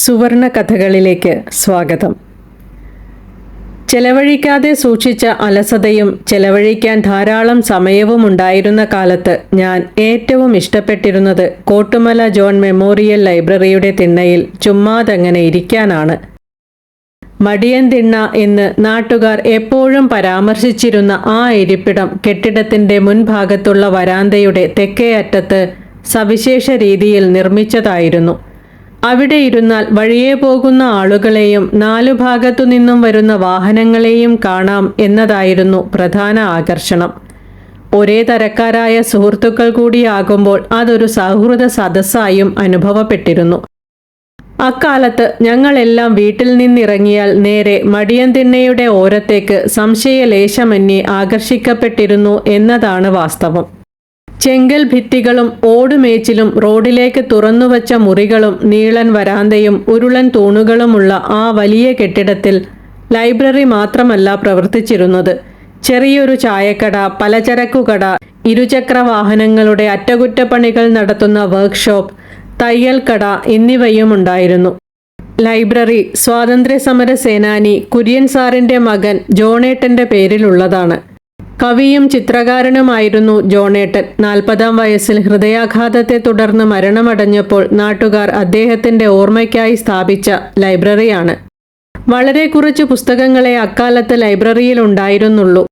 സുവർണ കഥകളിലേക്ക് സ്വാഗതം. ചെലവഴിക്കാതെ സൂക്ഷിച്ച അലസതയും ചെലവഴിക്കാൻ ധാരാളം സമയവും ഉണ്ടായിരുന്ന കാലത്ത് ഞാൻ ഏറ്റവും ഇഷ്ടപ്പെട്ടിരുന്നത് കോട്ടുമല ജോൺ മെമ്മോറിയൽ ലൈബ്രറിയുടെ തിണ്ണയിൽ ചുമ്മാതങ്ങനെ ഇരിക്കാനാണ്. മടിയൻ തിണ്ണ എന്ന് നാട്ടുകാർ എപ്പോഴും പരാമർശിച്ചിരുന്ന ആ ഇരിപ്പിടം കെട്ടിടത്തിന്റെ മുൻഭാഗത്തുള്ള വരാന്തയുടെ തെക്കേ അറ്റത്ത് സവിശേഷ രീതിയിൽ നിർമ്മിച്ചതായിരുന്നു. അവിടെ ഇരുന്നാൽ വഴിയെ പോകുന്ന ആളുകളെയും നാലു ഭാഗത്തു നിന്നും വരുന്ന വാഹനങ്ങളെയും കാണാം എന്നതായിരുന്നു പ്രധാന ആകർഷണം. ഒരേ തരക്കാരായ സുഹൃത്തുക്കൾ കൂടിയാകുമ്പോൾ അതൊരു സൗഹൃദ സദസ്സായും അനുഭവപ്പെട്ടിരുന്നു. അക്കാലത്ത് ഞങ്ങളെല്ലാം വീട്ടിൽ നിന്നിറങ്ങിയാൽ നേരെ മടിയന്തിണ്ണയുടെ ഓരത്തേക്ക് സംശയലേശമന്യെ ആകർഷിക്കപ്പെട്ടിരുന്നു എന്നതാണ് വാസ്തവം. ചെങ്കൽ ഭിത്തികളും ഓടുമേച്ചിലും റോഡിലേക്ക് തുറന്നുവച്ച മുറികളും നീളൻ വരാന്തയും ഉരുളൻ തൂണുകളുമുള്ള ആ വലിയ കെട്ടിടത്തിൽ ലൈബ്രറി മാത്രമല്ല പ്രവർത്തിച്ചിരുന്നത്. ചെറിയൊരു ചായക്കട പലചരക്കുകട ഇരുചക്ര വാഹനങ്ങളുടെ അറ്റകുറ്റപ്പണികൾ നടത്തുന്ന വർക്ക്ഷോപ്പ് തയ്യൽക്കട എന്നിവയും ഉണ്ടായിരുന്നു ലൈബ്രറി സ്വാതന്ത്ര്യസമര സേനാനി കുര്യൻ സാറിന്റെ മകൻ ജോണേട്ടന്റെ പേരിലുള്ളതാണ്. കവിയും ചിത്രകാരനുമായിരുന്നു ജോണേട്ടൻ. നാൽപ്പതാം വയസ്സിൽ ഹൃദയാഘാതത്തെ തുടർന്ന് മരണമടഞ്ഞപ്പോൾ നാട്ടുകാർ അദ്ദേഹത്തിന്റെ ഓർമ്മയ്ക്കായി സ്ഥാപിച്ച ലൈബ്രറിയാണ്. വളരെ കുറച്ച് പുസ്തകങ്ങളെ അക്കാലത്ത് ലൈബ്രറിയിൽ ഉണ്ടായിരുന്നുള്ളൂ.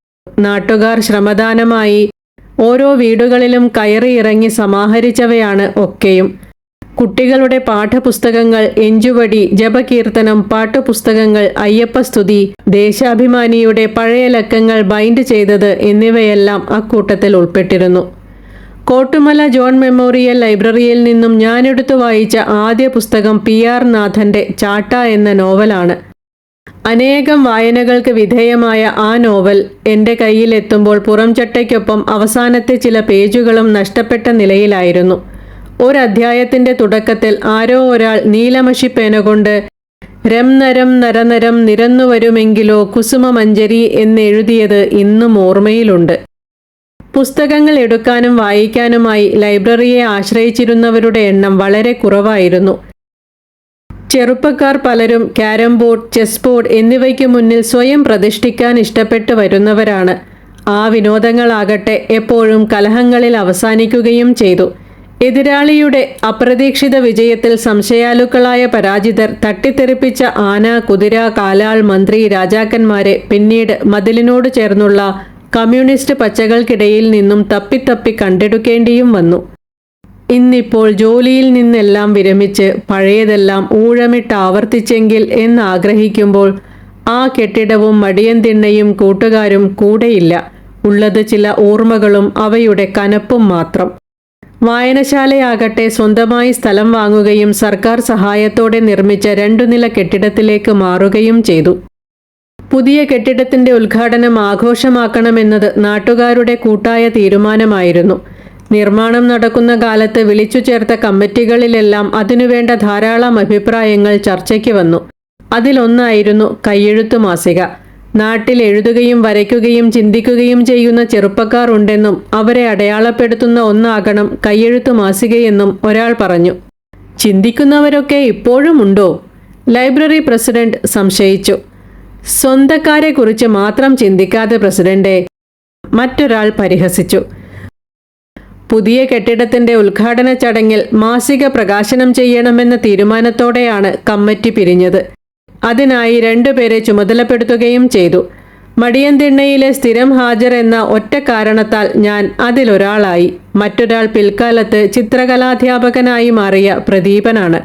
നാട്ടുകാർ ശ്രമദാനമായി ഓരോ വീടുകളിലും കയറി ഇറങ്ങി സമാഹരിച്ചവയാണ് ഒക്കെയും. കുട്ടികളുടെ പാഠപുസ്തകങ്ങൾ എഞ്ചുവടി ജപകീർത്തനം പാട്ടുപുസ്തകങ്ങൾ അയ്യപ്പസ്തുതി ദേശാഭിമാനിയുടെ പഴയ ലക്കങ്ങൾ ബൈൻഡ് ചെയ്തത് എന്നിവയെല്ലാം അക്കൂട്ടത്തിൽ ഉൾപ്പെട്ടിരുന്നു. കോട്ടുമല ജോൺ മെമ്മോറിയൽ ലൈബ്രറിയിൽ നിന്നും ഞാനെടുത്തു വായിച്ച ആദ്യ പുസ്തകം പി ആർ നാഥന്റെ ചാട്ട എന്ന നോവലാണ്. അനേകം വായനകൾക്ക് വിധേയമായ ആ നോവൽ എന്റെ കയ്യിലെത്തുമ്പോൾ പുറംചട്ടയ്ക്കൊപ്പം അവസാനത്തെ ചില പേജുകളും നഷ്ടപ്പെട്ട നിലയിലായിരുന്നു. ഒരധ്യായത്തിന്റെ തുടക്കത്തിൽ ആരോ ഒരാൾ നീലമഷിപ്പേന കൊണ്ട് രം നരം നരനരം നിരന്നുവരുമെങ്കിലോ കുസുമമഞ്ജരി എന്നെഴുതിയത് ഇന്നും ഓർമ്മയിലുണ്ട്. പുസ്തകങ്ങൾ എടുക്കാനും വായിക്കാനുമായി ലൈബ്രറിയെ ആശ്രയിച്ചിരുന്നവരുടെ എണ്ണം വളരെ കുറവായിരുന്നു. ചെറുപ്പക്കാർ പലരും ക്യാരം ബോർഡ് ചെസ് ബോർഡ് എന്നിവയ്ക്ക് മുന്നിൽ സ്വയം പ്രതിഷ്ഠിക്കാൻ ഇഷ്ടപ്പെട്ട് വരുന്നവരാണ്. ആ വിനോദങ്ങളാകട്ടെ എപ്പോഴും കലഹങ്ങളിൽ അവസാനിക്കുകയും ചെയ്തു. എതിരാളിയുടെ അപ്രതീക്ഷിത വിജയത്തിൽ സംശയാലുക്കളായ പരാജിതർ തട്ടിത്തെറിപ്പിച്ച ആന കുതിര കാലാൾ മന്ത്രി രാജാക്കന്മാരെ പിന്നീട് മതിലിനോട് ചേർന്നുള്ള കമ്മ്യൂണിസ്റ്റ് പച്ചകൾക്കിടയിൽ നിന്നും തപ്പിത്തപ്പി കണ്ടെടുക്കേണ്ടിയും വന്നു. ഇന്നിപ്പോൾ ജോലിയിൽ നിന്നെല്ലാം വിരമിച്ച് പഴയതെല്ലാം ഊഴമിട്ട് ആവർത്തിച്ചെങ്കിൽ എന്നാഗ്രഹിക്കുമ്പോൾ ആ കെട്ടിടവും മടിയൻ തിണ്ണയും കൂട്ടുകാരും കൂടെയില്ല. ഉള്ളത് ചില ഓർമ്മകളും അവയുടെ കനപ്പും മാത്രം. വായനശാലയാകട്ടെ സ്വന്തമായി സ്ഥലം വാങ്ങുകയും സർക്കാർ സഹായത്തോടെ നിർമ്മിച്ച രണ്ടു നില കെട്ടിടത്തിലേക്ക് മാറുകയും ചെയ്തു. പുതിയ കെട്ടിടത്തിന്റെ ഉദ്ഘാടനം ആഘോഷമാക്കണമെന്നത് നാട്ടുകാരുടെ കൂട്ടായ തീരുമാനമായിരുന്നു. നിർമ്മാണം നടക്കുന്ന കാലത്ത് വിളിച്ചു ചേർത്ത കമ്മിറ്റികളിലെല്ലാം അതിനുവേണ്ട ധാരാളം അഭിപ്രായങ്ങൾ ചർച്ചയ്ക്ക് വന്നു. അതിലൊന്നായിരുന്നു കയ്യെഴുത്തു മാസിക. നാട്ടിൽ എഴുതുകയും വരയ്ക്കുകയും ചിന്തിക്കുകയും ചെയ്യുന്ന ചെറുപ്പക്കാർ ഉണ്ടെന്നും അവരെ അടയാളപ്പെടുത്തുന്ന ഒന്നാകണം കയ്യെഴുത്തു മാസികയെന്നും ഒരാൾ പറഞ്ഞു. ചിന്തിക്കുന്നവരൊക്കെ ഇപ്പോഴും ഉണ്ടോ? ലൈബ്രറി പ്രസിഡന്റ് സംശയിച്ചു. സ്വന്തക്കാരെക്കുറിച്ച് മാത്രം ചിന്തിക്കാതെ പ്രസിഡന്റെ മറ്റൊരാൾ പരിഹസിച്ചു. പുതിയ കെട്ടിടത്തിന്റെ ഉദ്ഘാടന ചടങ്ങിൽ മാസിക പ്രകാശനം ചെയ്യണമെന്ന തീരുമാനത്തോടെയാണ് കമ്മിറ്റി പിരിഞ്ഞത്. അതിനായി രണ്ടുപേരെ ചുമതലപ്പെടുത്തുകയും ചെയ്തു. മടിയന്തിണ്ണയിലെ സ്ഥിരം ഹാജർ എന്ന ഒറ്റ കാരണത്താൽ ഞാൻ അതിലൊരാളായി. മറ്റൊരാൾ പിൽക്കാലത്ത് ചിത്രകലാധ്യാപകനായി മാറിയ പ്രദീപനാണ്.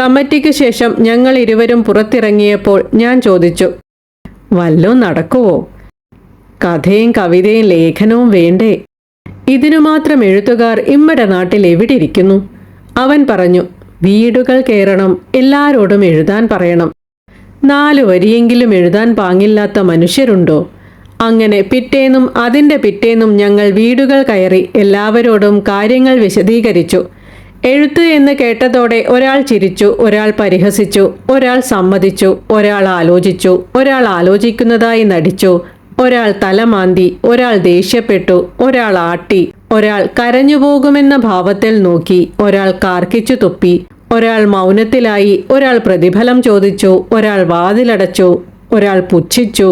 കമ്മിറ്റിക്ക് ശേഷം ഞങ്ങൾ ഇരുവരും പുറത്തിറങ്ങിയപ്പോൾ ഞാൻ ചോദിച്ചു വല്ലോ നടക്കുവോ? കഥയും കവിതയും ലേഖനവും വേണ്ടേ? ഇതിനു മാത്രം എഴുത്തുകാർ ഇമ്മടെ നാട്ടിൽ എവിടെ ഇരിക്കുന്നു അവൻ പറഞ്ഞു വീടുകൾ കയറണം എല്ലാരോടും എഴുതാൻ പറയണം. നാലു വരിയെങ്കിലും എഴുതാൻ പാങ്ങില്ലാത്ത മനുഷ്യരുണ്ടോ? അങ്ങനെ പിറ്റേന്നും അതിന്റെ പിറ്റേന്നും ഞങ്ങൾ വീടുകൾ കയറി എല്ലാവരോടും കാര്യങ്ങൾ വിശദീകരിച്ചു. എഴുത്ത് എന്ന് കേട്ടതോടെ ഒരാൾ ചിരിച്ചു ഒരാൾ പരിഹസിച്ചു ഒരാൾ സമ്മതിച്ചു ഒരാൾ ആലോചിച്ചു ഒരാൾ ആലോചിക്കുന്നതായി നടിച്ചു ഒരാൾ തലമാന്തി ഒരാൾ ദേഷ്യപ്പെട്ടു ഒരാൾ ആട്ടി ഒരാൾ കരഞ്ഞുപോകുമെന്ന ഭാവത്തിൽ നോക്കി ഒരാൾ കാർക്കിച്ചു തുപ്പി ഒരാൾ മൗനത്തിലായി ഒരാൾ പ്രതിഫലം ചോദിച്ചു ഒരാൾ വാതിലടച്ചു ഒരാൾ പുച്ഛിച്ചു.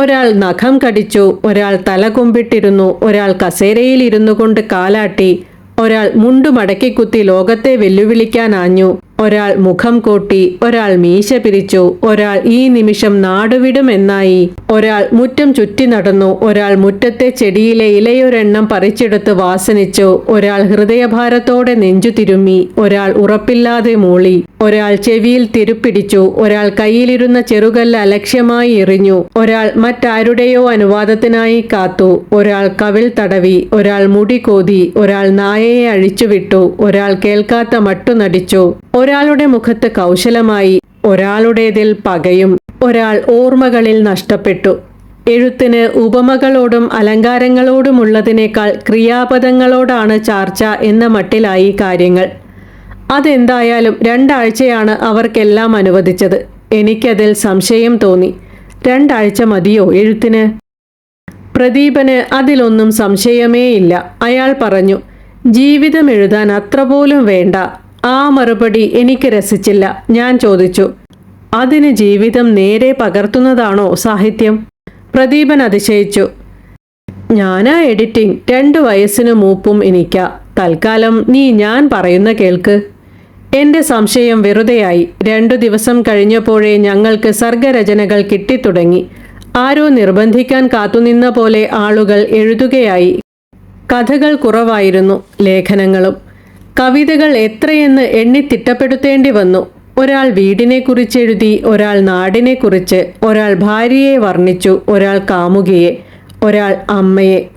ഒരാൾ നഖം കടിച്ചു ഒരാൾ തല കുമ്പിട്ടിരുന്നു ഒരാൾ കസേരയിൽ ഇരുന്നു കൊണ്ട് കാലാട്ടി ഒരാൾ മുണ്ടു മടക്കിക്കുത്തി ലോകത്തെ വെല്ലുവിളിക്കാൻ ആഞ്ഞു. ഒരാൾ മുഖം കൂട്ടി ഒരാൾ മീശ പിരിച്ചു ഒരാൾ ഈ നിമിഷം നാടുവിടുമെന്നായി. ഒരാൾ മുറ്റം ചുറ്റി നടന്നു ഒരാൾ മുറ്റത്തെ ചെടിയിലെ ഇലയൊരെണ്ണം പറിച്ചെടുത്ത് വാസനിച്ചു ഒരാൾ ഹൃദയഭാരത്തോടെ നെഞ്ചു തിരുമ്മി ഒരാൾ ഉറപ്പില്ലാതെ മൂളി ഒരാൾ ചെവിയിൽ തിരുപ്പിടിച്ചു ഒരാൾ കയ്യിലിരുന്ന ചെറുകല്ല് അലക്ഷ്യമായി എറിഞ്ഞു ഒരാൾ മറ്റാരുടെയോ അനുവാദത്തിനായി കാത്തു ഒരാൾ കവിൽ തടവി ഒരാൾ മുടി കോതി ഒരാൾ നായയെ അഴിച്ചുവിട്ടു ഒരാൾ കേൾക്കാത്ത മട്ടു നടിച്ചു ഒരാളുടെ മുഖത്ത് കൗശലമായി ഒരാളുടേതിൽ പകയും ഒരാൾ ഓർമ്മകളിൽ നഷ്ടപ്പെട്ടു. എഴുത്തിന് ഉപമകളോടും അലങ്കാരങ്ങളോടുമുള്ളതിനേക്കാൾ ക്രിയാപദങ്ങളോടാണ് ചാർച്ച എന്ന മട്ടിലായി കാര്യങ്ങൾ. അതെന്തായാലും രണ്ടാഴ്ചയാണ് അവർക്കെല്ലാം അനുവദിച്ചത്. എനിക്കതിൽ സംശയം തോന്നി. രണ്ടാഴ്ച മതിയോ എഴുത്തിന്? പ്രദീപന് അതിലൊന്നും സംശയമേയില്ല. അയാൾ പറഞ്ഞു ജീവിതം എഴുതാൻ അത്ര പോലും വേണ്ട. ആ മറുപടി എനിക്ക് രസിച്ചില്ല. ഞാൻ ചോദിച്ചു അതിന് ജീവിതം നേരെ പകർത്തുന്നതാണോ സാഹിത്യം? പ്രദീപൻ അതിശയിച്ചു ഞാനാ എഡിറ്റിംഗ് രണ്ടു വയസ്സിന് മൂപ്പും എനിക്ക. തൽക്കാലം നീ ഞാൻ പറയുന്ന കേൾക്ക്. എന്റെ സംശയം വെറുതെയായി. രണ്ടു ദിവസം കഴിഞ്ഞപ്പോഴേ ഞങ്ങൾക്ക് സർഗരചനകൾ കിട്ടിത്തുടങ്ങി. ആരോ നിർബന്ധിക്കാൻ കാത്തുനിന്ന പോലെ ആളുകൾ എഴുതുകയായി. കഥകൾ കുറവായിരുന്നു ലേഖനങ്ങളും. കവിതകൾ എത്രയെന്ന് എണ്ണി തിട്ടപ്പെടുത്തേണ്ടി വന്നു. ഒരാൾ വീടിനെക്കുറിച്ച് എഴുതി ഒരാൾ നാടിനെക്കുറിച്ച് ഒരാൾ ഭാര്യയെ വർണിച്ചു ഒരാൾ കാമുകിയെ ഒരാൾ അമ്മയെ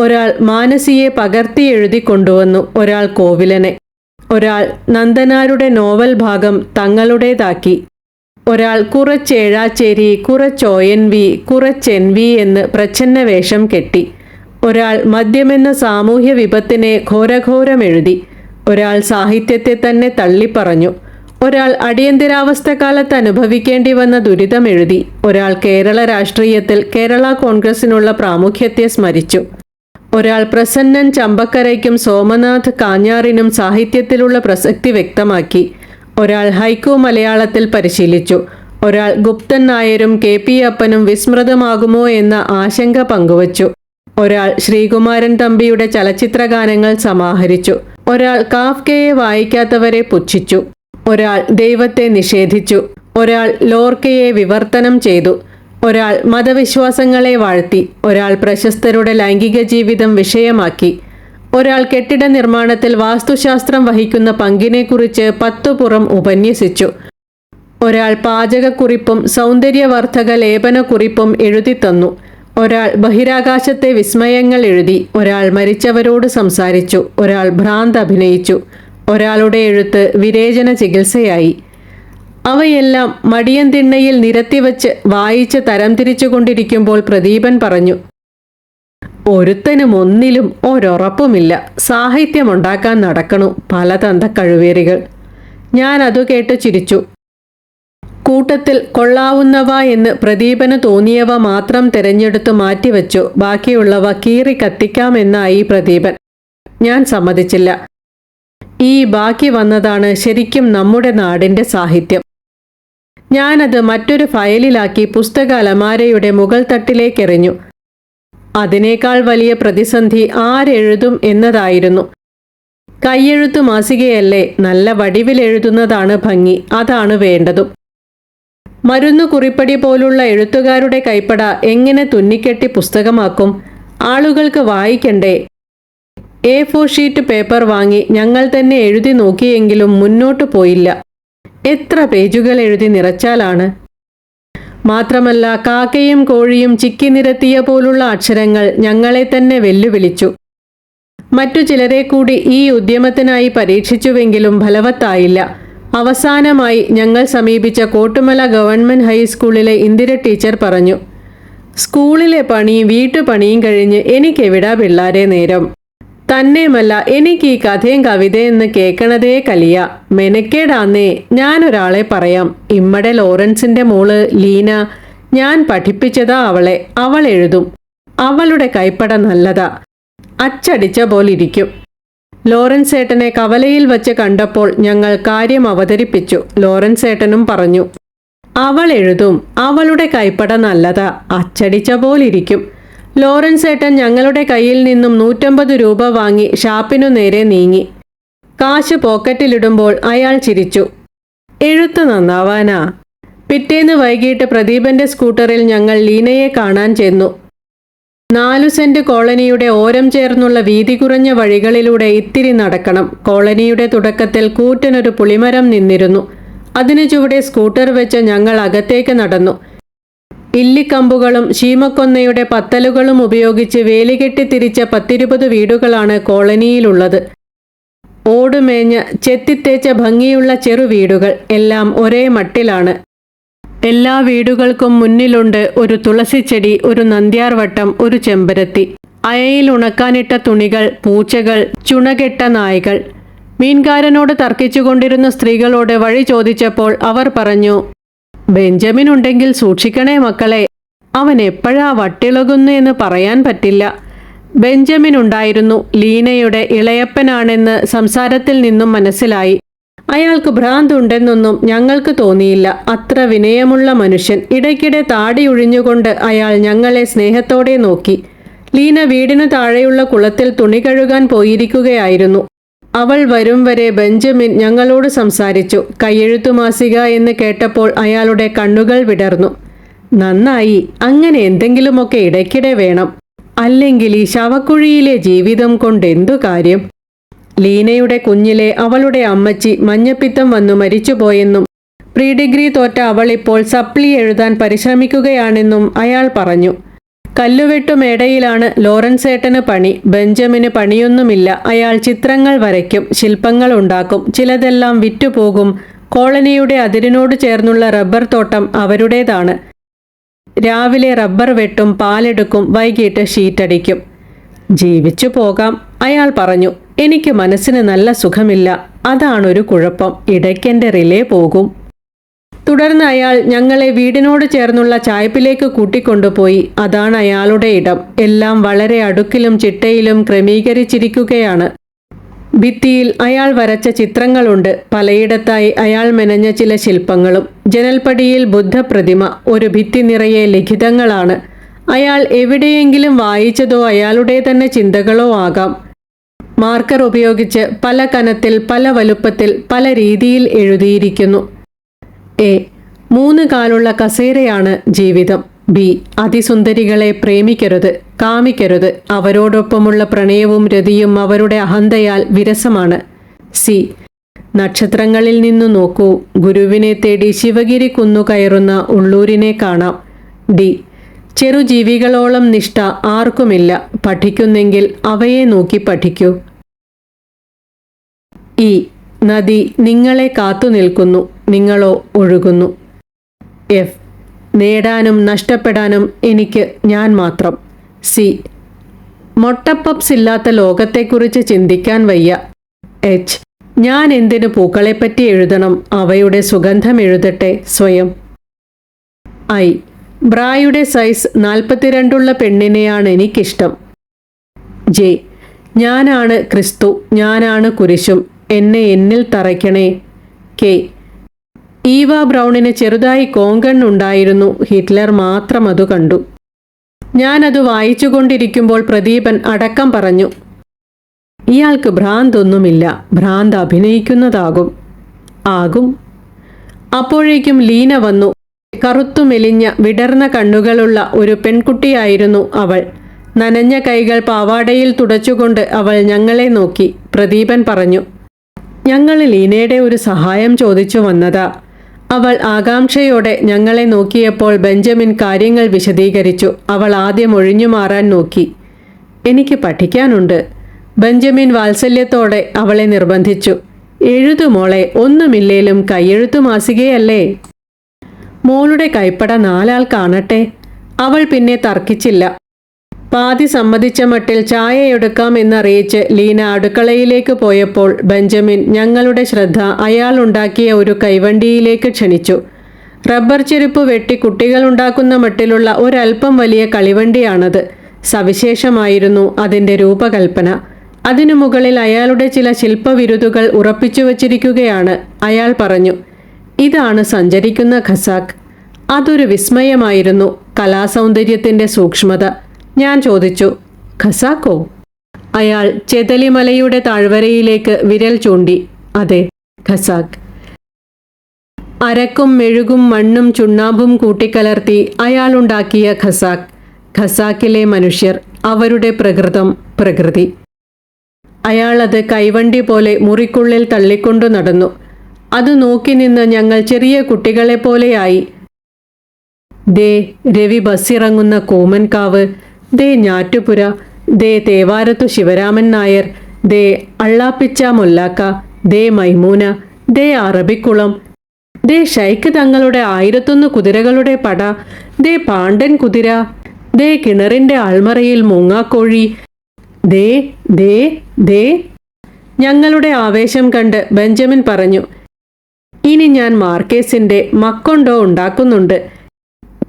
ഒരാൾ മാനസിയെ പകർത്തി എഴുതി കൊണ്ടുവന്നു ഒരാൾ കോവിലനെ ഒരാൾ നന്ദനാരുടെ നോവൽ ഭാഗം തങ്ങളുടേതാക്കി ഒരാൾ കുറച്ചേഴാച്ചേരി കുറച്ചോയൻ വി കുറച്ചെൻ വി എന്ന് പ്രച്ഛന്ന വേഷം കെട്ടി ഒരാൾ മദ്യമെന്ന സാമൂഹ്യ വിപത്തിനെ ഘോരഘോരമെഴുതി ഒരാൾ സാഹിത്യത്തെ തന്നെ തള്ളിപ്പറഞ്ഞു. ഒരാൾ അടിയന്തരാവസ്ഥ കാലത്ത് അനുഭവിക്കേണ്ടി വന്ന ദുരിതം എഴുതി. ഒരാൾ കേരള രാഷ്ട്രീയത്തിൽ കേരള കോൺഗ്രസിനുള്ള പ്രാമുഖ്യത്തെ സ്മരിച്ചു. ഒരാൾ പ്രസന്നൻ ചമ്പക്കരയ്ക്കും സോമനാഥ് കാഞ്ഞാറിനും സാഹിത്യത്തിലുള്ള പ്രസക്തി വ്യക്തമാക്കി. ഒരാൾ ഹൈക്കോ മലയാളത്തിൽ പരിശീലിച്ചു. ഒരാൾ ഗുപ്തൻ നായരും കെ പി അപ്പനും വിസ്മൃതമാകുമോ എന്ന ആശങ്ക പങ്കുവച്ചു. ഒരാൾ ശ്രീകുമാരൻ തമ്പിയുടെ ചലച്ചിത്രഗാനങ്ങൾ സമാഹരിച്ചു. ഒരാൾ കാഫ്കയെ വായിക്കാത്തവരെ പുച്ഛിച്ചു. ഒരാൾ ദൈവത്തെ നിഷേധിച്ചു. ഒരാൾ ലോർക്കയെ വിവർത്തനം ചെയ്തു. ഒരാൾ മതവിശ്വാസങ്ങളെ വാഴ്ത്തി. ഒരാൾ പ്രശസ്തരുടെ ലൈംഗിക ജീവിതം വിഷയമാക്കി. ഒരാൾ കെട്ടിട നിർമ്മാണത്തിൽ വാസ്തുശാസ്ത്രം വഹിക്കുന്ന പങ്കിനെക്കുറിച്ച് പത്തുപുറം ഉപന്യസിച്ചു. ഒരാൾ പാചകക്കുറിപ്പും സൗന്ദര്യവർദ്ധക ലേപനക്കുറിപ്പും എഴുതിത്തന്നു. ഒരാൾ ബഹിരാകാശത്തെ വിസ്മയങ്ങൾ എഴുതി ഒരാൾ മരിച്ചവരോട് സംസാരിച്ചു ഒരാൾ ഭ്രാന്ത് അഭിനയിച്ചു ഒരാളുടെ എഴുത്ത് വിരേചന ചികിത്സയായി. അവയെല്ലാം മടിയൻ മടിയന്തിണ്ണയിൽ നിരത്തിവച്ച് വായിച്ച് തരംതിരിച്ചുകൊണ്ടിരിക്കുമ്പോൾ പ്രദീപൻ പറഞ്ഞു ഒരുത്തനും ഒന്നിലും ഒരൊറപ്പുമില്ല. സാഹിത്യമുണ്ടാക്കാൻ നടക്കണു പല തന്ത കഴിവേറികൾ ഞാൻ അതു കേട്ട് ചിരിച്ചു. കൂട്ടത്തിൽ കൊള്ളാവുന്നവ എന്ന് പ്രദീപന് തോന്നിയവ മാത്രം തിരഞ്ഞെടുത്ത് മാറ്റിവെച്ചു. ബാക്കിയുള്ളവ കീറി കത്തിക്കാമെന്നായി പ്രദീപൻ. ഞാൻ സമ്മതിച്ചില്ല. ഈ ബാക്കി വന്നതാണ് ശരിക്കും നമ്മുടെ നാടിന്റെ സാഹിത്യം. ഞാനത് മറ്റൊരു ഫയലിലാക്കി പുസ്തക അലമാരയുടെ മുകൾ തട്ടിലേക്കെറിഞ്ഞു. അതിനേക്കാൾ വലിയ പ്രതിസന്ധി ആരെഴുതും എന്നതായിരുന്നു. കയ്യെഴുത്തു മാസികയല്ലേ നല്ല വടിവിലെഴുതുന്നതാണ് ഭംഗി. അതാണ് വേണ്ടതും. മരുന്നു കുറിപ്പടി പോലുള്ള എഴുത്തുകാരുടെ കൈപ്പട എങ്ങനെ തുന്നിക്കെട്ടി പുസ്തകമാക്കും? ആളുകൾക്ക് വായിക്കണ്ടേ? എ ഫോർ ഷീറ്റ് പേപ്പർ വാങ്ങി ഞങ്ങൾ തന്നെ എഴുതി നോക്കിയെങ്കിലും മുന്നോട്ട് പോയില്ല. എത്ര പേജുകൾ എഴുതി നിറച്ചാലാണ്? മാത്രമല്ല കാക്കയും കോഴിയും ചിക്കി നിരത്തിയ പോലുള്ള അക്ഷരങ്ങൾ ഞങ്ങളെ തന്നെ വെല്ലുവിളിച്ചു. മറ്റു ചിലരെ കൂടി ഈ ഉദ്യമത്തിനായി പരീക്ഷിച്ചുവെങ്കിലും ഫലവത്തായില്ല. അവസാനമായി ഞങ്ങൾ സമീപിച്ച കോട്ടുമല ഗവൺമെന്റ് ഹൈസ്കൂളിലെ ഇന്ദിര ടീച്ചർ പറഞ്ഞു സ്കൂളിലെ പണിയും വീട്ടുപണിയും കഴിഞ്ഞ് എനിക്കെവിടാ പിള്ളാരെ നേരം? തന്നെയുമല്ല എനിക്ക് ഈ കഥയും കവിതയെന്ന് കേൾക്കണതേ കലിയ. മെനക്കേടാന്നേ ഞാനൊരാളെ പറയാം. ഇമ്മടെ ലോറൻസിന്റെ മോൾ ലീന ഞാൻ പഠിപ്പിച്ചതാ അവളെ. അവൾ എഴുതും. അവളുടെ കൈപ്പട നല്ലതാ. അച്ചടിച്ച പോലിരിക്കും ലോറൻസ് ഏട്ടനെ കവലയിൽ വച്ച് കണ്ടപ്പോൾ ഞങ്ങൾ കാര്യം അവതരിപ്പിച്ചു. ലോറൻസ് ഏട്ടനും പറഞ്ഞു അവൾ എഴുതും. അവളുടെ കൈപ്പട നല്ലതാ. അച്ചടിച്ച പോലിരിക്കും. ലോറൻസ് ഏട്ടൻ ഞങ്ങളുടെ കയ്യിൽ നിന്നും നൂറ്റമ്പത് രൂപ വാങ്ങി ഷാപ്പിനു നേരെ നീങ്ങി. കാശ് പോക്കറ്റിലിടുമ്പോൾ അയാൾ ചിരിച്ചു എഴുത്ത് നന്നാവാനാ. പിറ്റേന്ന് വൈകിട്ട് പ്രദീപന്റെ സ്കൂട്ടറിൽ ഞങ്ങൾ ലീനയെ കാണാൻ ചെന്നു. നാലു സെന്റ് കോളനിയുടെ ഓരം ചേർന്നുള്ള വീതി കുറഞ്ഞ വഴികളിലൂടെ ഇത്തിരി നടക്കണം. കോളനിയുടെ തുടക്കത്തിൽ കൂറ്റനൊരു പുളിമരം നിന്നിരുന്നു. അതിനു ചുവടെ സ്കൂട്ടർ വെച്ച് ഞങ്ങൾ അകത്തേക്ക് നടന്നു. ഇല്ലിക്കമ്പുകളും ശീമക്കൊന്നയുടെ പത്തലുകളും ഉപയോഗിച്ച് വേലികെട്ടി തിരിച്ച പത്തിരുപത് വീടുകളാണ് കോളനിയിലുള്ളത്. ഓടുമേഞ്ഞ് ചെത്തിത്തേച്ച ഭംഗിയുള്ള ചെറു വീടുകൾ. എല്ലാം ഒരേ മട്ടിലാണ്. എല്ലാ വീടുകൾക്കും മുന്നിലുണ്ട് ഒരു തുളസിച്ചെടി ഒരു നന്ദ്യാർവട്ടം ഒരു ചെമ്പരത്തി. അയയിൽ ഉണക്കാനിട്ട തുണികൾ പൂച്ചകൾ ചുണകെട്ട നായകൾ. മീൻകാരനോട് തർക്കിച്ചുകൊണ്ടിരുന്ന സ്ത്രീകളോട് വഴി ചോദിച്ചപ്പോൾ അവർ പറഞ്ഞു ബെഞ്ചമിൻ ഉണ്ടെങ്കിൽ സൂക്ഷിക്കണേ മക്കളെ. അവൻ എപ്പോഴാ വട്ടിളകുന്നു എന്ന് പറയാൻ പറ്റില്ല. ബെഞ്ചമിൻ ഉണ്ടായിരുന്നു ലീനയുടെ ഇളയപ്പനാണെന്ന് സംസാരത്തിൽ നിന്നും മനസ്സിലായി. അയാൾക്ക് ഭ്രാന്തുണ്ടെന്നൊന്നും ഞങ്ങൾക്ക് തോന്നിയില്ല. അത്ര വിനയമുള്ള മനുഷ്യൻ ഇടയ്ക്കിടെ താടി ഉഴിഞ്ഞുകൊണ്ട് അയാൾ ഞങ്ങളെ സ്നേഹത്തോടെ നോക്കി. ലീന വീടിനു താഴെയുള്ള കുളത്തിൽ തുണി കഴുകാൻ പോയിരിക്കുകയായിരുന്നു. അവൾ വരും വരെ ബെഞ്ചമിൻ ഞങ്ങളോട് സംസാരിച്ചു. കയ്യെഴുത്തു മാസിക എന്ന് കേട്ടപ്പോൾ അയാളുടെ കണ്ണുകൾ വിടർന്നു. നന്നായി. അങ്ങനെ എന്തെങ്കിലുമൊക്കെ ഇടയ്ക്കിടെ വേണം. അല്ലെങ്കിൽ ഈ ശവക്കുഴിയിലെ ജീവിതം കൊണ്ട് എന്തു കാര്യം? ലീനയുടെ കുഞ്ഞിലെ അവളുടെ അമ്മച്ചി മഞ്ഞപ്പിത്തം വന്നു മരിച്ചുപോയെന്നും പ്രീ ഡിഗ്രി തോറ്റ അവൾ ഇപ്പോൾ സപ്ലി എഴുതാൻ പരിശ്രമിക്കുകയാണെന്നും അയാൾ പറഞ്ഞു. കല്ലുവെട്ടുമേടയിലാണ് ലോറൻസ് ഏട്ടന് പണി. ബെഞ്ചമിന് പണിയൊന്നുമില്ല. അയാൾ ചിത്രങ്ങൾ വരയ്ക്കും ശില്പങ്ങൾ ഉണ്ടാക്കും ചിലതെല്ലാം വിറ്റുപോകും. കോളനിയുടെ അതിരിനോട് ചേർന്നുള്ള റബ്ബർ തോട്ടം അവരുടേതാണ്. രാവിലെ റബ്ബർ വെട്ടും പാലെടുക്കും വൈകിട്ട് ഷീറ്റടിക്കും. ജീവിച്ചു പോകാം അയാൾ പറഞ്ഞു. എനിക്ക് മനസ്സിന് നല്ല സുഖമില്ല. അതാണൊരു കുഴപ്പം. ഇടയ്ക്കെന്റെ റിലേ പോകും. തുടർന്ന് അയാൾ ഞങ്ങളെ വീടിനോട് ചേർന്നുള്ള ചായപ്പിലേക്ക് കൂട്ടിക്കൊണ്ടുപോയി. അതാണ് അയാളുടെ ഇടം. എല്ലാം വളരെ അടുക്കിലും ചിട്ടയിലും ക്രമീകരിച്ചിരിക്കുകയാണ്. ഭിത്തിയിൽ അയാൾ വരച്ച ചിത്രങ്ങളുണ്ട്. പലയിടത്തായി അയാൾ മെനഞ്ഞ ചില ശില്പങ്ങളും. ജനൽപ്പടിയിൽ ബുദ്ധപ്രതിമ ഒരു ഭിത്തി നിറയെ ലിഖിതങ്ങളാണ്. അയാൾ എവിടെയെങ്കിലും വായിച്ചതോ അയാളുടെ തന്നെ ചിന്തകളോ ആകാം. മാർക്കർ ഉപയോഗിച്ച് പല കനത്തിൽ പല വലുപ്പത്തിൽ പല രീതിയിൽ എഴുതിയിരിക്കുന്നു. എ. മൂന്ന് കാലുള്ള കസേരയാണ് ജീവിതം. ബി. അതിസുന്ദരികളെ പ്രേമിക്കരുത് കാമിക്കരുത്. അവരോടൊപ്പമുള്ള പ്രണയവും രതിയും അവരുടെ അഹന്തയാൽ വിരസമാണ്. സി. നക്ഷത്രങ്ങളിൽ നിന്നു നോക്കൂ. ഗുരുവിനെ തേടി ശിവഗിരി കുന്നു കയറുന്ന ഉള്ളൂരിനെ കാണാം. ഡി. ചെറുജീവികളോളം നിഷ്ഠ ആർക്കുമില്ല. പഠിക്കുന്നെങ്കിൽ അവയെ നോക്കി പഠിക്കൂ. ഈ നദി നിങ്ങളെ കാത്തു നിൽക്കുന്നു നിങ്ങളോ ഒഴുകുന്നു. എഫ്. നേടാനും നഷ്ടപ്പെടാനും എനിക്ക് ഞാൻ മാത്രം. സി. മൊട്ടപ്പപ്സ് ഇല്ലാത്ത ലോകത്തെക്കുറിച്ച് ചിന്തിക്കാൻ വയ്യ. എച്ച്. ഞാൻ എന്തിനു പൂക്കളെപ്പറ്റി എഴുതണം? അവയുടെ സുഗന്ധം എഴുതട്ടെ സ്വയം. ഐ. ബ്രായുടെ സൈസ് നാൽപ്പത്തിരണ്ടുള്ള പെണ്ണിനെയാണ് എനിക്കിഷ്ടം. ജെ. ഞാനാണ് ക്രിസ്തു ഞാനാണ് കുരിശും എന്നെ എന്നിൽ തറയ്ക്കണേ. കെ. ഈവ ബ്രൗണിന് ചെറുതായി കോങ്കണ്ണുണ്ടായിരുന്നു. ഹിറ്റ്ലർ മാത്രം അത് കണ്ടു. ഞാനത് വായിച്ചുകൊണ്ടിരിക്കുമ്പോൾ പ്രദീപൻ അടക്കം പറഞ്ഞു. ഇയാൾക്ക് ഭ്രാന്തൊന്നുമില്ല. ഭ്രാന്ത് അഭിനയിക്കുന്നതാകും. ആകും. അപ്പോഴേക്കും ലീന വന്നു. കറുത്തു മെലിഞ്ഞ വിടർന്ന കണ്ണുകളുള്ള ഒരു പെൺകുട്ടിയായിരുന്നു അവൾ. നനഞ്ഞ കൈകൾ പാവാടയിൽ തുടച്ചുകൊണ്ട് അവൾ ഞങ്ങളെ നോക്കി. പ്രദീപൻ പറഞ്ഞു. ഞങ്ങൾ ലീനയുടെ ഒരു സഹായം ചോദിച്ചു വന്നത്. അവൾ ആകാംക്ഷയോടെ ഞങ്ങളെ നോക്കിയപ്പോൾ ബെഞ്ചമിൻ കാര്യങ്ങൾ വിശദീകരിച്ചു. അവൾ ആദ്യം ഒഴിഞ്ഞു മാറാൻ നോക്കി. എനിക്ക് പഠിക്കാനുണ്ട്. ബെഞ്ചമിൻ വാത്സല്യത്തോടെ അവളെ നിർബന്ധിച്ചു. എഴുതു മോളെ ഒന്നുമില്ലേലും കൈയെഴുത്തു മാസികയല്ലേ? മോളുടെ കൈപ്പട നാലാൾ കാണട്ടെ. അവൾ പിന്നെ തർക്കിച്ചില്ല. പാതി സമ്മതിച്ച മട്ടിൽ ചായ എടുക്കാം എന്നറിയിച്ച് ലീന അടുക്കളയിലേക്ക് പോയപ്പോൾ ബെഞ്ചമിൻ ഞങ്ങളുടെ ശ്രദ്ധ അയാൾ ഉണ്ടാക്കിയ ഒരു കൈവണ്ടിയിലേക്ക് ക്ഷണിച്ചു. റബ്ബർ ചെരുപ്പ് വെട്ടി കുട്ടികൾ ഉണ്ടാക്കുന്ന മട്ടിലുള്ള ഒരൽപ്പം വലിയ കളിവണ്ടിയാണത്. സവിശേഷമായിരുന്നു അതിന്റെ രൂപകൽപ്പന. അതിനു മുകളിൽ അയാളുടെ ചില ശില്പവിരുതുകൾ ഉറപ്പിച്ചു വച്ചിരിക്കുകയാണ് അയാൾ പറഞ്ഞു. ഇതാണ് സഞ്ചരിക്കുന്ന ഖസാക്ക്. അതൊരു വിസ്മയമായിരുന്നു കലാസൗന്ദര്യത്തിന്റെ സൂക്ഷ്മത. ഞാൻ ചോദിച്ചു ഖസാക്കോ? അയാൾ ചെതലിമലയുടെ താഴ്വരയിലേക്ക് വിരൽ ചൂണ്ടി അതെ ഖസാക്ക്. അരക്കും മെഴുകും മണ്ണും ചുണ്ണാമ്പും കൂട്ടിക്കലർത്തി അയാളുണ്ടാക്കിയ ഖസാക്ക് ഖസാക്കിലെ മനുഷ്യർ അവരുടെ പ്രകൃതം പ്രകൃതി. അയാൾ അത് കൈവണ്ടി പോലെ മുറിക്കുള്ളിൽ തള്ളിക്കൊണ്ടു നടന്നു. അത് നോക്കി നിന്ന് ഞങ്ങൾ ചെറിയ കുട്ടികളെ പോലെയായി ദേ രവി ബസ്സിറങ്ങുന്ന കോമൻകാവ് ദേ ഞാറ്റുപുര ദേ തേവാരത്തു ശിവരാമൻ നായർ ദേ അള്ളാപ്പിച്ച മൊല്ലാക്ക ദേ മൈമൂന ദേ അറബിക്കുളം ദേ ഷൈക്ക് തങ്ങളുടെ ആയിരത്തൊന്ന് കുതിരകളുടെ പട ദേ പാണ്ഡൻ കുതിര ദേ കിണറിന്റെ ആൾമറയിൽ മൂങ്ങാക്കോഴി ദേ ദേ ദേ. ഞങ്ങളുടെ ആവേശം കണ്ട് ബെഞ്ചമിൻ പറഞ്ഞു ഇനി ഞാൻ മാർക്കേസിന്റെ മക്കൊണ്ടോ ഉണ്ടാക്കുന്നുണ്ട്?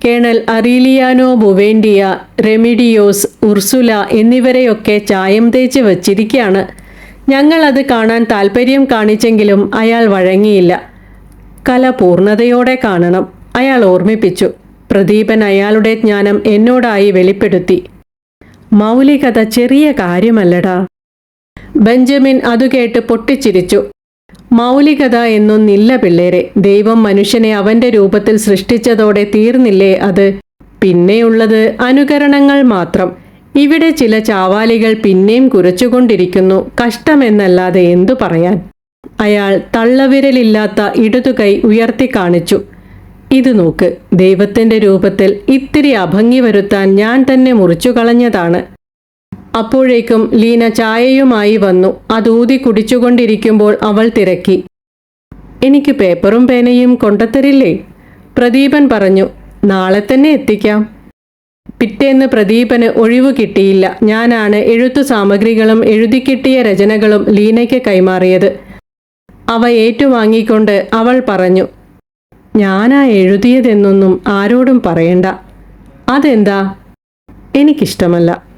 കേണൽ അറീലിയാനോ ബുവേൻഡിയ റെമിഡിയോസ് ഉർസുല എന്നിവരെയൊക്കെ ചായം തേച്ച് വച്ചിരിക്കുകയാണ് അത് കാണാൻ താൽപ്പര്യം കാണിച്ചെങ്കിലും അയാൾ വഴങ്ങിയില്ല. കല പൂർണതയോടെ കാണണം അയാൾ ഓർമ്മിപ്പിച്ചു. പ്രദീപൻ അയാളുടെ ജ്ഞാനം എന്നോടായി വെളിപ്പെടുത്തി. മൗലികത ചെറിയ കാര്യമല്ലടാ. ബെഞ്ചമിൻ അതു കേട്ട് പൊട്ടിച്ചിരിച്ചു. മൗലികത എന്നൊന്നില്ല പിള്ളേരെ. ദൈവം മനുഷ്യനെ അവന്റെ രൂപത്തിൽ സൃഷ്ടിച്ചതോടെ തീർന്നില്ലേ അത്? പിന്നെയുള്ളത് അനുകരണങ്ങൾ മാത്രം. ഇവിടെ ചില ചാവാലികൾ പിന്നെയും കുറച്ചുകൊണ്ടിരിക്കുന്നു കഷ്ടമെന്നല്ലാതെ എന്തു പറയാൻ? അയാൾ തള്ളവിരലില്ലാത്ത ഇടതുകൈ ഉയർത്തി കാണിച്ചു. ഇത് നോക്ക് ദൈവത്തിന്റെ രൂപത്തിൽ ഇത്തിരി അഭംഗി വരുത്താൻ ഞാൻ തന്നെ മുറിച്ചു കളഞ്ഞതാണ് അപ്പോഴേക്കും ലീന ചായയുമായി വന്നു. അതൂതി കുടിച്ചുകൊണ്ടിരിക്കുമ്പോൾ അവൾ തിരക്കി. എനിക്ക് പേപ്പറും പേനയും കൊണ്ടത്തരില്ലേ? പ്രദീപൻ പറഞ്ഞു. നാളെ തന്നെ എത്തിക്കാം. പിറ്റേന്ന് പ്രദീപന് ഒഴിവ് കിട്ടിയില്ല. ഞാനാണ് എഴുത്തു സാമഗ്രികളും എഴുതിക്കിട്ടിയ രചനകളും ലീനയ്ക്ക് കൈമാറിയത്. അവ ഏറ്റുവാങ്ങിക്കൊണ്ട് അവൾ പറഞ്ഞു. ഞാനാ എഴുതിയതെന്നൊന്നും ആരോടും പറയണ്ട. അതെന്താ? എനിക്കിഷ്ടമല്ല.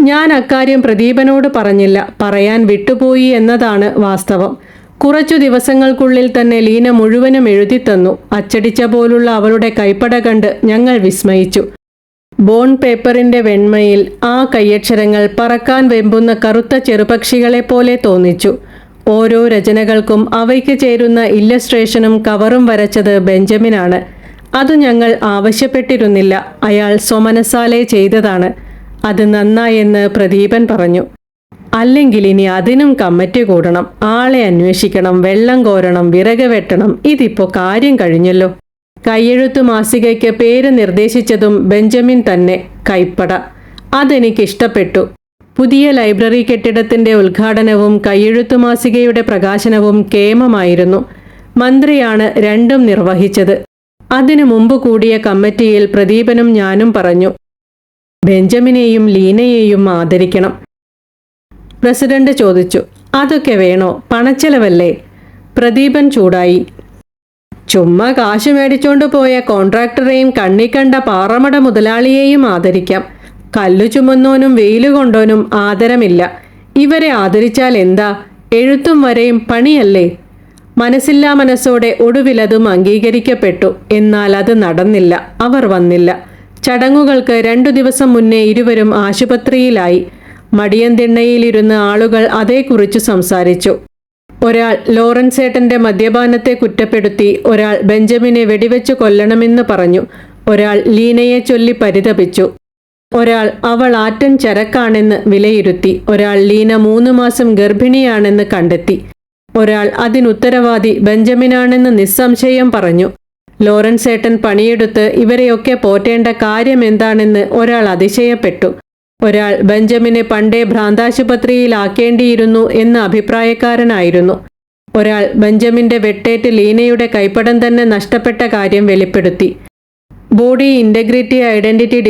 ഞാൻ അക്കാര്യം പ്രദീപനോട് പറഞ്ഞില്ല. പറയാൻ വിട്ടുപോയി എന്നതാണ് വാസ്തവം. കുറച്ചു ദിവസങ്ങൾക്കുള്ളിൽ തന്നെ ലീന മുഴുവനും എഴുതിത്തന്നു അച്ചടിച്ച പോലുള്ള അവളുടെ കൈപ്പട കണ്ട് ഞങ്ങൾ വിസ്മയിച്ചു. ബോൺ പേപ്പറിന്റെ വെണ്മയിൽ ആ കയ്യക്ഷരങ്ങൾ പറക്കാൻ വെമ്പുന്ന കറുത്ത ചെറുപക്ഷികളെ പോലെ തോന്നിച്ചു. ഓരോ രചനകൾക്കും അവയ്ക്ക് ചേരുന്ന ഇല്ലസ്ട്രേഷനും കവറും വരച്ചത് ബെഞ്ചമിനാണ്. അത് ഞങ്ങൾ ആവശ്യപ്പെട്ടിരുന്നില്ല. അയാൾ സ്വമനസാലെ ചെയ്തതാണ്. അത് നന്നായെന്ന് പ്രദീപൻ പറഞ്ഞു. അല്ലെങ്കിൽ ഇനി അതിനും കമ്മിറ്റി കൂടണം. ആളെ അന്വേഷിക്കണം. വെള്ളം കോരണം. വിറക് വെട്ടണം. ഇതിപ്പോ കാര്യം കഴിഞ്ഞല്ലോ. കയ്യെഴുത്തു മാസികയ്ക്ക് പേര് നിർദ്ദേശിച്ചതും ബെഞ്ചമിൻ തന്നെ കൈപ്പട. അതെനിക്കിഷ്ടപ്പെട്ടു പുതിയ ലൈബ്രറി കെട്ടിടത്തിന്റെ ഉദ്ഘാടനവും കയ്യെഴുത്തു മാസികയുടെ പ്രകാശനവും കേമമായിരുന്നു. മന്ത്രിയാണ് രണ്ടും നിർവഹിച്ചത്. അതിനു മുമ്പ് കൂടിയ കമ്മിറ്റിയിൽ പ്രദീപനും ഞാനും പറഞ്ഞു. ബെഞ്ചമിനെയും ലീനയെയും ആദരിക്കണം. പ്രസിഡന്റ് ചോദിച്ചു അതൊക്കെ വേണോ? പണച്ചെലവല്ലേ? പ്രദീപൻ ചൂടായി. ചുമ്മാ കാശ് മേടിച്ചോണ്ട് പോയ കോൺട്രാക്ടറെയും കണ്ണിക്കണ്ട പാറമട മുതലാളിയെയും ആദരിക്കാം. കല്ലു ചുമന്നോനും വെയിൽ കൊണ്ടോനും ആദരമില്ല. ഇവരെ ആദരിച്ചാൽ എന്താ? എഴുത്തും വരെയും പണിയല്ലേ? മനസ്സില്ലാ മനസ്സോടെ ഒടുവിലതും അംഗീകരിക്കപ്പെട്ടു. എന്നാൽ അത് നടന്നില്ല. അവർ വന്നില്ല. ചടങ്ങുകൾക്ക് രണ്ടു ദിവസം മുന്നേ ഇരുവരും ആശുപത്രിയിലായി. മടിയന്തിണ്ണയിലിരുന്ന് ആളുകൾ അതേക്കുറിച്ച് സംസാരിച്ചു. ഒരാൾ ലോറൻസേട്ടന്റെ മദ്യപാനത്തെ കുറ്റപ്പെടുത്തി ഒരാൾ ബെഞ്ചമിനെ വെടിവെച്ചു കൊല്ലണമെന്ന് പറഞ്ഞു ഒരാൾ ലീനയെ ചൊല്ലി പരിതപിച്ചു. ഒരാൾ അവൾ ആറ്റൻ ചരക്കാണെന്ന് വിലയിരുത്തി ഒരാൾ ലീന മൂന്ന് മാസം ഗർഭിണിയാണെന്ന് കണ്ടെത്തി. ഒരാൾ അതിനുത്തരവാദി ബെഞ്ചമിനാണെന്ന് നിസ്സംശയം പറഞ്ഞു. ലോറൻസേട്ടൻ പണിയെടുത്ത് ഇവരെയൊക്കെ പോറ്റേണ്ട കാര്യം എന്താണെന്ന് ഒരാൾ അതിശയപ്പെട്ടു. ഒരാൾ ബെഞ്ചമിനെ പണ്ടേ ഭ്രാന്താശുപത്രിയിലാക്കേണ്ടിയിരുന്നു എന്ന് അഭിപ്രായക്കാരനായിരുന്നു. ഒരാൾ ബെഞ്ചമിന്റെ വെട്ടേറ്റ് ലീനയുടെ കൈപ്പടം തന്നെ നഷ്ടപ്പെട്ട കാര്യം വെളിപ്പെടുത്തി. ബോഡി ഇന്റഗ്രിറ്റി ഐഡന്റിറ്റി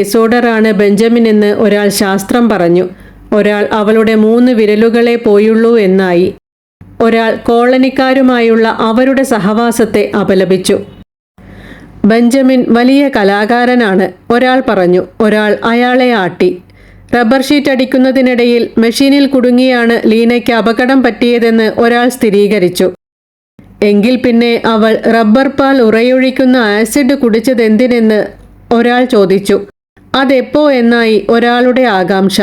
ബെഞ്ചമിൻ എന്ന് ഒരാൾ ശാസ്ത്രം പറഞ്ഞു. ഒരാൾ അവളുടെ മൂന്ന് വിരലുകളെ പോയുള്ളൂ എന്നായി. ഒരാൾ കോളനിക്കാരുമായുള്ള അവരുടെ സഹവാസത്തെ അപലപിച്ചു. ബെഞ്ചമിൻ വലിയ കലാകാരനാണ്. ഒരാൾ പറഞ്ഞു ഒരാൾ അയാളെ ആട്ടി. റബ്ബർ ഷീറ്റ് അടിക്കുന്നതിനിടയിൽ മെഷീനിൽ കുടുങ്ങിയാണ് ലീനയ്ക്ക് അപകടം പറ്റിയതെന്ന് ഒരാൾ സ്ഥിരീകരിച്ചു. എങ്കിൽ പിന്നെ അവൾ റബ്ബർ പാൽ ഉറയൊഴിക്കുന്ന ആസിഡ് കുടിച്ചതെന്തിനെന്ന് ഒരാൾ ചോദിച്ചു. അതെപ്പോ എന്നായി ഒരാളുടെ ആകാംക്ഷ.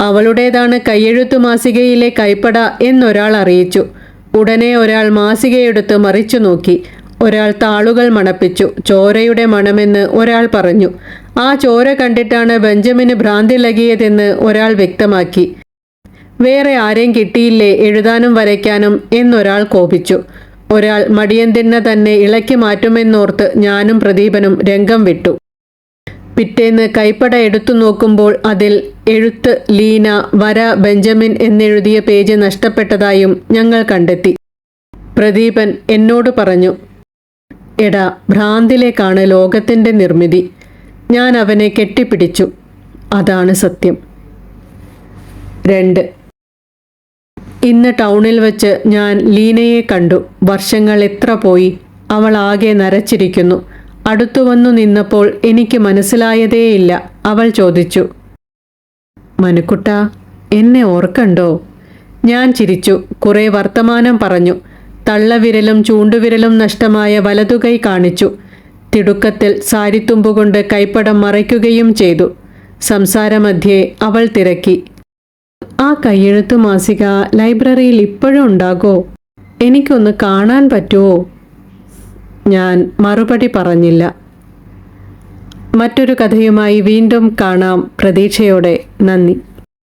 അവളുടേതാണ് കയ്യെഴുത്തു മാസികയിലെ കൈപ്പട എന്നൊരാൾ അറിയിച്ചു. ഉടനെ ഒരാൾ മാസികയെടുത്ത് മറിച്ചു നോക്കി. ഒരാൾ താളുകൾ മണപ്പിച്ചു. ചോരയുടെ മണമെന്ന് ഒരാൾ പറഞ്ഞു. ആ ചോര കണ്ടിട്ടാണ് ബെഞ്ചമിന് ഭ്രാന്തിലകിയതെന്ന് ഒരാൾ വ്യക്തമാക്കി. വേറെ ആരെയും കിട്ടിയില്ലേ എഴുതാനും വരയ്ക്കാനും എന്നൊരാൾ കോപിച്ചു. ഒരാൾ മടിയന്തിന്ന തന്നെ ഇളക്കി മാറ്റുമെന്നോർത്ത് ഞാനും പ്രദീപനും രംഗം വിട്ടു. പിറ്റേന്ന് കൈപ്പട എടുത്തു നോക്കുമ്പോൾ അതിൽ എഴുത്ത് ലീന വര ബെഞ്ചമിൻ എന്നെഴുതിയ പേജ് നഷ്ടപ്പെട്ടതായും ഞങ്ങൾ കണ്ടെത്തി. പ്രദീപൻ എന്നോട് പറഞ്ഞു എടാ ഭ്രാന്തിലേക്കാണ് ലോകത്തിന്റെ നിർമ്മിതി. ഞാൻ അവനെ കെട്ടിപ്പിടിച്ചു. അതാണ് സത്യം. രണ്ട്. ഇന്ന് ടൗണിൽ വെച്ച് ഞാൻ ലീനയെ കണ്ടു. വർഷങ്ങൾ എത്ര പോയി. അവൾ ആകെ നരച്ചിരിക്കുന്നു. അടുത്തു വന്നു നിന്നപ്പോൾ എനിക്ക് മനസ്സിലായതേയില്ല. അവൾ ചോദിച്ചു. മനുക്കുട്ട എന്നെ ഓർക്കണ്ടോ? ഞാൻ ചിരിച്ചു. കുറേ വർത്തമാനം പറഞ്ഞു. തള്ളവിരലും ചൂണ്ടുവിരലും നഷ്ടമായ വലതുകൈ കാണിച്ചു. തിടുക്കത്തിൽ സാരിത്തുമ്പുകൊണ്ട് കൈപ്പടം മറയ്ക്കുകയും ചെയ്തു. സംസാരമധ്യേ അവൾ തിരക്കി. ആ കയ്യെഴുത്തു മാസിക ലൈബ്രറിയിൽ ഇപ്പോഴും ഉണ്ടാകോ? എനിക്കൊന്ന് കാണാൻ പറ്റുമോ ഞാൻ മറുപടി പറഞ്ഞില്ല. മറ്റൊരു കഥയുമായി വീണ്ടും കാണാം. പ്രതീക്ഷയോടെ നന്ദി.